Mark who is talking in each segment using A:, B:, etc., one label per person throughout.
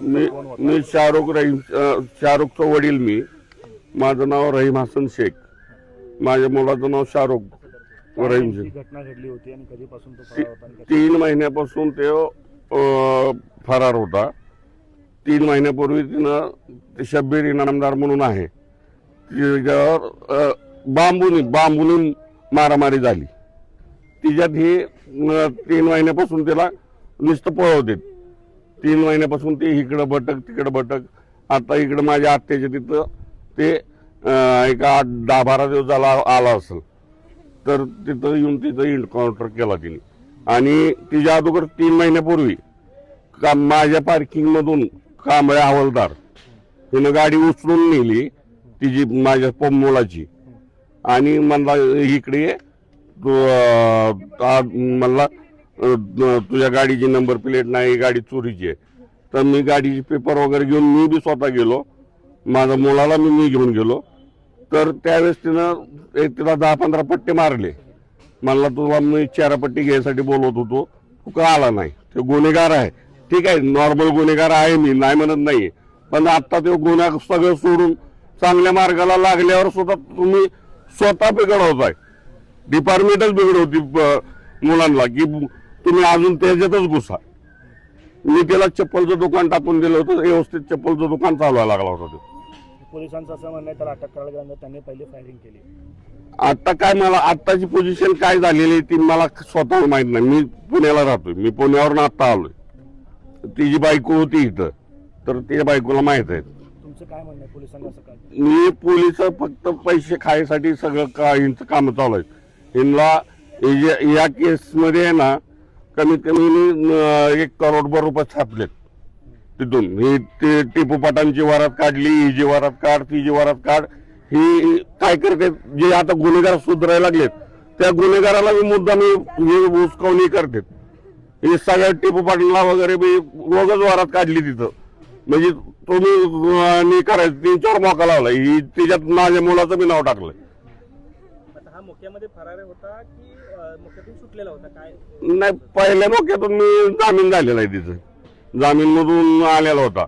A: मी मी शाहरुख रहीम शाहरुखचा वडील मी. माझं नाव रहीम हसन शेख. माझ्या मुलाचं नाव शाहरुख रहीम शेख
B: घटना घडली होती आणि कधीपासून तो
A: ती-
B: फरार होता आणि कशा-
A: तीन महिन्यापासून ते अं, फरार होता. तीन महिन्यापूर्वी तिनं ते शब्बीर इनामदार म्हणून आहे. तिच्यावर अं, बांबूनी बांबूनी मारामारी झाली. तिच्यात ही अं, तीन महिन्यापासून तिला नुसतं पळवते तीन महिन्यापासून ते इकडं भटक तिकडं भटक. आता इकडं माझ्या आत्याच्या तिथं ते एका आठ दहा बारा दिवस झाला आला असेल. तर तिथं येऊन तिथं इन्काउंटर केला तिने. आणि तिच्या अगोदर तीन महिन्यापूर्वी का माझ्या पार्किंगमधून कांबळे हवालदार हिनं गाडी उचलून नेली तिची माझ्या प- मुलाची. आणि म्हणला इकडे तू आ- म्हणला तुझ्या गाडीची नंबर प्लेट नाही गाडी चोरीची आहे. तर मी गाडीचे पेपर वगैरे घेऊन मी बी स्वतः गेलो. माझ्या मुलाला मी मी घेऊन गेलो. तर त्यावेळेस तिनं एक तिला दहा पंधरा पट्टे मारले. मला तुला मी चारापट्टी घ्यायसाठी बोलवत होतो. तू का आला नाही? ते गुन्हेगार आहे. ठीक आहे नॉर्मल गुन्हेगार आहे मी नाही म्हणत नाही पण आता ते गुन्हा सगळं सोडून चांगल्या मार्गाला लागल्यावर सुद्धा तुम्ही स्वतः बिघडवताय. डिपार्टमेंटच बिघडवती होती मुलांना. की तुम्ही अजून त्याच्यातच घुसा. मी त्याला चप्पलचं दुकान टाकून दिलं होतं व्यवस्थित चप्पलचं दुकान चालवायला लागला होता तो.
B: पोलिसांचं असं म्हणणं आहे त्याला अटक करायला गेल्यानंतर त्यांनी पहिले फायरिंग केली.
A: आता काय मला आत्ताची पोझिशन काय झालेली ती मला स्वतः माहीत नाही. मी पुण्याला राहतोय. मी पुण्यावरून आता आलोय. तिची बायको होती इथं. तर त्या बायकोला माहीत आहे.
B: तुमचं काय म्हणणं आहे पोलिसांनी असं काय?
A: मी पोलीस फक्त पैसे खायसाठी सगळं का यांचं काम चालू आहे यांना या केसमध्ये आहे ना कमीत कमी मी एक करोडभर रुपये छापलेत. तिथून. ही ते टिपू पाटांची वरात काढली ही जी वरात काढ ती जी वरात काढ ही काय करते? जे आता गुन्हेगार सुधारायला लागलेत त्या गुन्हेगाराला मी मुद्दा मी हे करते. हे सगळ्या टिपू पाटला वगैरे मी रोगच वरात काढली तिथं. म्हणजे तुम्ही मी करायचं तीन चार मोका लावला ही तिच्यात माझ्या मुलाचं मी नाव टाकलंय.
C: हा फरार होता की सुटलेला होता काय?
A: नाही पहिल्या मोक्यातून मी जामीन झालेला आहे तिचं जामीन मधून आलेला होता.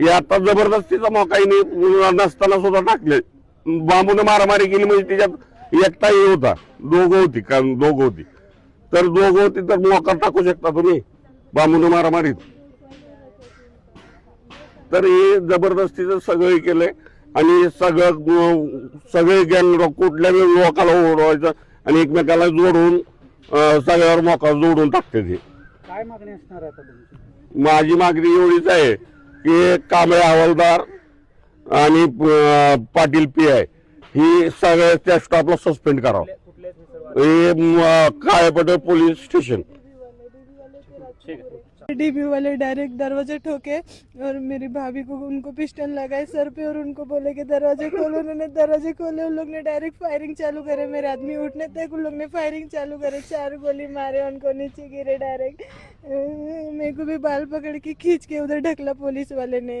A: हे आता जबरदस्तीचा मोका हिने नसताना सुद्धा टाकले. बांबूने मारामारी केली म्हणजे तिच्यात एकटा हे होता. दोघं होती का दोघं होती. तर दोघं होती तर मोका टाकू शकता तुम्ही बांबूने मारामारीत. तर हे जबरदस्तीचं सगळं हे केलंय. आणि सगळं सगळे गँग कुठल्या लोकाला ओढवायचं आणि एकमेकाला जोडून अं, सगळ्यावर मोका जोडून टाकते ते.
B: काय मागणी असणार आहे आता तुमची?
A: माझी मागणी एवढीच आहे की कांबळे हवालदार आणि अं, पाटील पी आय ही सगळ्या त्या स्टॉपला सस्पेंड करावं.
C: हे
A: म, काळेपटे पोलीस स्टेशन
D: डीबी वाले डायरेक्ट दरवाजे ठोके और मेरी भाभी को उनको पिस्टन लगाए सर पे और उनको बोले कि दरवाजे खोलो उन्होंने दरवाजे खोले उन लोग ने डायरेक्ट फायरिंग चालू करे मेरे आदमी उठने तक उन लोग ने फायरिंग चालू करे चार गोली मारे उनको नीचे गिरे डायरेक्ट मेरे को भी बाल पकड़ के खींच के उधर ढकला पुलिस वाले ने।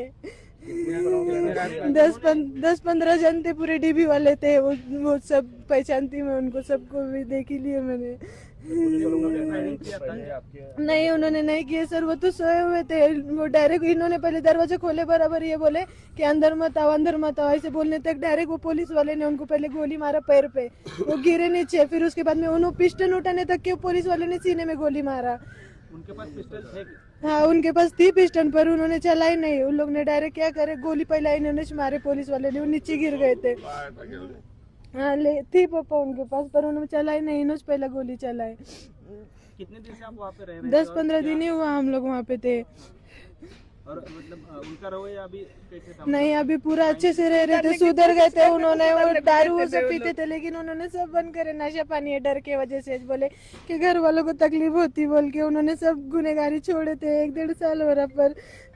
D: दस पन, दस पंद्रह जन थे पूरे डीबी वाले थे वो वो सब पहचानती मैं उनको सबको भी देख लिए मैंने। नहीं उन्होंने नहीं किए सर वो तो सोए हुए थे। वो डायरेक्ट इन्होंने पहले दरवाजे खोले बराबर ये बोले कि अंदर मत आओ अंदर मत आओ। ऐसे बोलने तक डायरेक्ट वो पुलिस वाले ने उनको पहले गोली मारा पैर पे। वो गिरे नीचे फिर उसके बाद में उन्होंने पिस्टन उठाने तक के पुलिस वाले ने सीने में गोली मारा।
C: उनके पास पिस्टल थे
D: हाँ उनके पास थी पिस्टन पर उन्होंने चलाई नहीं। उन लोग ने डायरेक्ट क्या करे? गोली पहला इन्होंने मारे पुलिस वाले ने वो नीचे गिर गए थे। हाँ ले थी पापा उनके पास पर उन्होंने चलाई नहीं इन्होंने पहला गोली चलाई
C: कितने दिन से आप वहाँ पे रह रहे
D: दस पंद्रह दिन ही हुआ हम लोग वहाँ पे थे।
C: और मतलब उनका रवैया अभी कैसे था?
D: नहीं अभी पूरा अच्छे से रह रहे थे सुधर गए थे उन्होंने वो दारू वो सब पीते थे लेकिन उन्होंने सब बंद करे नशा पानी है डर के वजह से। बोले कि घर वालों को तकलीफ़ होती बोल के उन्होंने सब गुनेगारी छोड़े थे एक डेढ़ साल हो रहा पर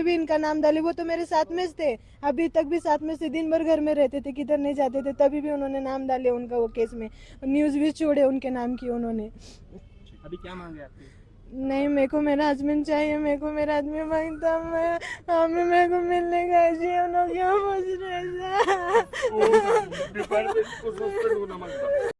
D: में भी इनका नाम डाले वो तो मेरे साथ में थे। अभी तक भी साथ में से दिन भर घर में रहते थे किधर नहीं जाते थे तभी भी उन्होंने नाम डाले उनका वो केस में। न्यूज़ भी छोड़े उनके नाम की उन्होंने।
C: अभी क्या मांगे आपकी?
D: नहीं मेरे को मेरा हस्बैंड चाहिए मेरे को मेरा आदमी माँगता मैं हमें मेरे को मिलने का ऐसे उन लोग क्यों पूछ रहे